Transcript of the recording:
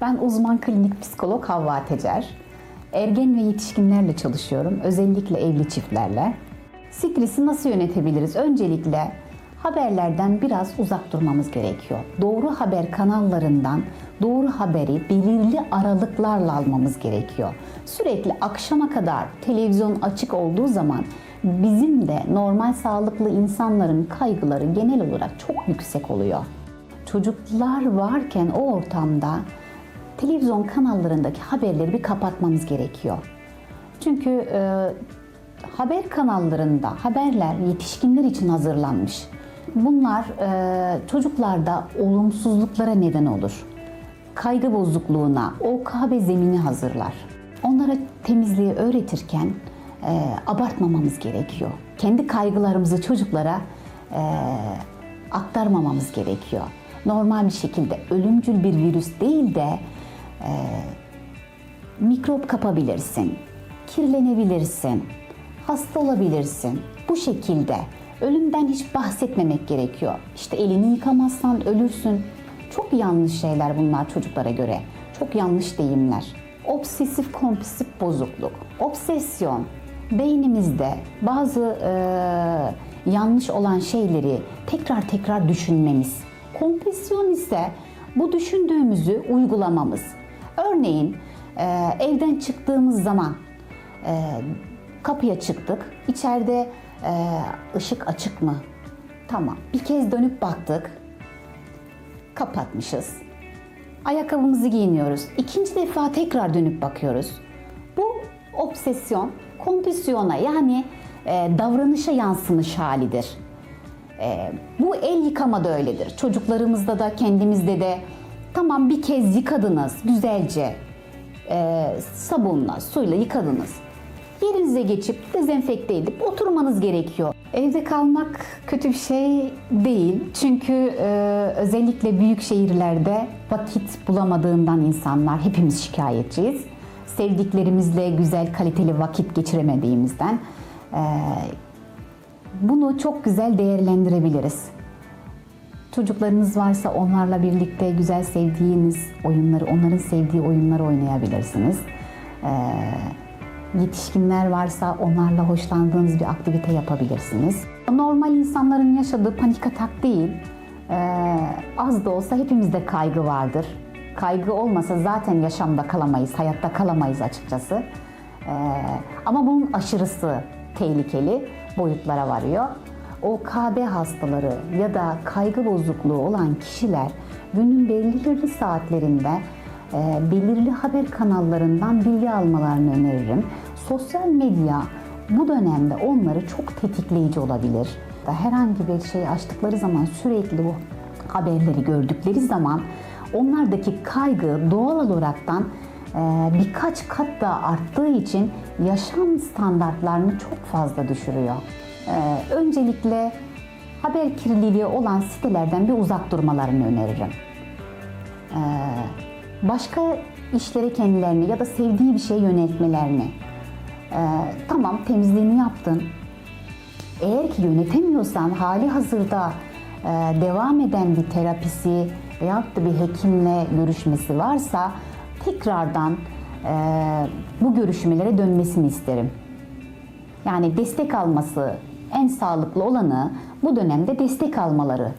Ben uzman klinik psikolog Havva Tecer. Ergen ve yetişkinlerle çalışıyorum. Özellikle evli çiftlerle. Stresi nasıl yönetebiliriz? Öncelikle haberlerden biraz uzak durmamız gerekiyor. Doğru haber kanallarından doğru haberi belirli aralıklarla almamız gerekiyor. Sürekli akşama kadar televizyon açık olduğu zaman bizim de normal sağlıklı insanların kaygıları genel olarak çok yüksek oluyor. Çocuklar varken o ortamda televizyon kanallarındaki haberleri bir kapatmamız gerekiyor. Çünkü e, haber kanallarında haberler yetişkinler için hazırlanmış. Bunlar e, çocuklarda olumsuzluklara neden olur. Kaygı bozukluğuna, OKB zemini hazırlar. Onlara temizliği öğretirken e, abartmamamız gerekiyor. Kendi kaygılarımızı çocuklara e, aktarmamamız gerekiyor. Normal bir şekilde ölümcül bir virüs değil de e, mikrop kapabilirsin, kirlenebilirsin, hasta olabilirsin. Bu şekilde ölümden hiç bahsetmemek gerekiyor. İşte elini yıkamazsan ölürsün. Çok yanlış şeyler bunlar çocuklara göre. Çok yanlış deyimler. Obsesif kompulsif bozukluk, obsesyon beynimizde bazı e, yanlış olan şeyleri tekrar tekrar düşünmemiz. Kompulsyon ise bu düşündüğümüzü uygulamamız. Örneğin e, evden çıktığımız zaman e, kapıya çıktık. İçeride e, ışık açık mı? Tamam. Bir kez dönüp baktık. Kapatmışız. Ayakkabımızı giyiniyoruz. İkinci defa tekrar dönüp bakıyoruz. Bu obsesyon, kompüsyona yani davranışa yansımış halidir. E, bu el yıkama da öyledir. Çocuklarımızda da kendimizde de tamam bir kez yıkadınız güzelce e, sabunla, suyla yıkadınız. Yerinize geçip dezenfekte edip oturmanız gerekiyor. Evde kalmak kötü bir şey değil. Çünkü e, özellikle büyük şehirlerde vakit bulamadığından insanlar hepimiz şikayetçiyiz. Sevdiklerimizle güzel kaliteli vakit geçiremediğimizden e, bunu çok güzel değerlendirebiliriz. Çocuklarınız varsa onlarla birlikte güzel sevdiğiniz oyunları, onların sevdiği oyunları oynayabilirsiniz. Ee, yetişkinler varsa onlarla hoşlandığınız bir aktivite yapabilirsiniz. Normal insanların yaşadığı panik atak değil, ee, az da olsa hepimizde kaygı vardır. Kaygı olmasa zaten yaşamda kalamayız, hayatta kalamayız açıkçası. Ee, ama bunun aşırısı tehlikeli boyutlara varıyor. OKB hastaları ya da kaygı bozukluğu olan kişiler günün belirli saatlerinde e, belirli haber kanallarından bilgi almalarını öneririm. Sosyal medya bu dönemde onları çok tetikleyici olabilir. Herhangi bir şey açtıkları zaman sürekli bu haberleri gördükleri zaman onlardaki kaygı doğal olaraktan e, birkaç kat daha arttığı için yaşam standartlarını çok fazla düşürüyor. E, öncelikle haber kirliliği olan sitelerden bir uzak durmalarını öneririm. E, başka işlere kendilerini ya da sevdiği bir şey yöneltmelerini. Tamam temizliğini yaptın. Eğer ki yönetemiyorsan hali hazırda devam eden bir terapisi veyahut da bir hekimle görüşmesi varsa tekrardan e, bu görüşmelere dönmesini isterim. Yani destek alması en sağlıklı olanı bu dönemde destek almaları